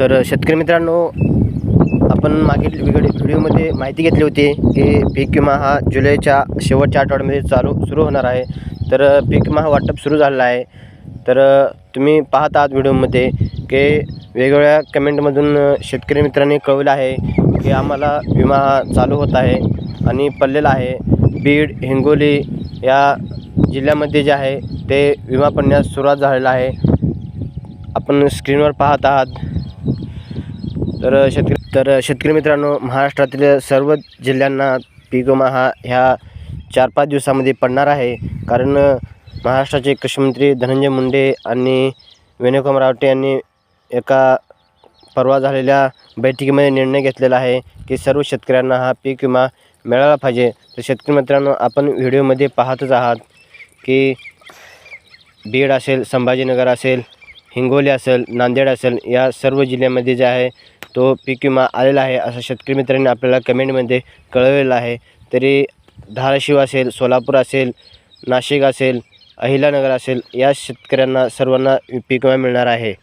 तर शेतकरी मित्रांनो आपण मागील व्हिडिओ व्हिडिओमध्ये माहिती घेतली होती की पीक विमा हा जुलैच्या शेवटच्या आठवड्यामध्ये चालू सुरू होणार आहे. तर पीक विमा हा वाटप सुरू झालेला आहे. तर तुम्ही पाहत आहात व्हिडिओमध्ये की वेगवेगळ्या कमेंटमधून शेतकरी मित्रांनी कळवलं आहे की आम्हाला विमा हा चालू होत आहे आणि पडलेला आहे. बीड हिंगोली या जिल्ह्यामध्ये जे आहे ते विमा पडण्यास सुरुवात झालेला आहे. आपण स्क्रीनवर पाहत आहात. तर शेतकरी तर शेतकरी मित्रांनो महाराष्ट्रातील सर्व जिल्ह्यांना पीक विमा हा ह्या चार पाच दिवसामध्ये पडणार आहे. कारण महाराष्ट्राचे कृषीमंत्री धनंजय मुंडे आणि विनयकुमार रावटे यांनी एका परवा झालेल्या बैठकीमध्ये निर्णय घेतलेला आहे की सर्व शेतकऱ्यांना हा पीक विमा मिळाला पाहिजे. तर शेतकरी मित्रांनो आपण व्हिडिओमध्ये पाहतच आहात की बीड असेल संभाजीनगर असेल हिंगोली असेल नांदेड असेल या सर्व जिल्ह्यामध्ये जे आहे तो पीक विमा आलेला आहे असं शेतकरी मित्रांनी आपल्याला कमेंटमध्ये कळवलेलं आहे. तरी धाराशिव असेल सोलापूर असेल नाशिक असेल अहिलानगर असेल या शेतकऱ्यांना सर्वांना पीक विमा मिळणार आहे.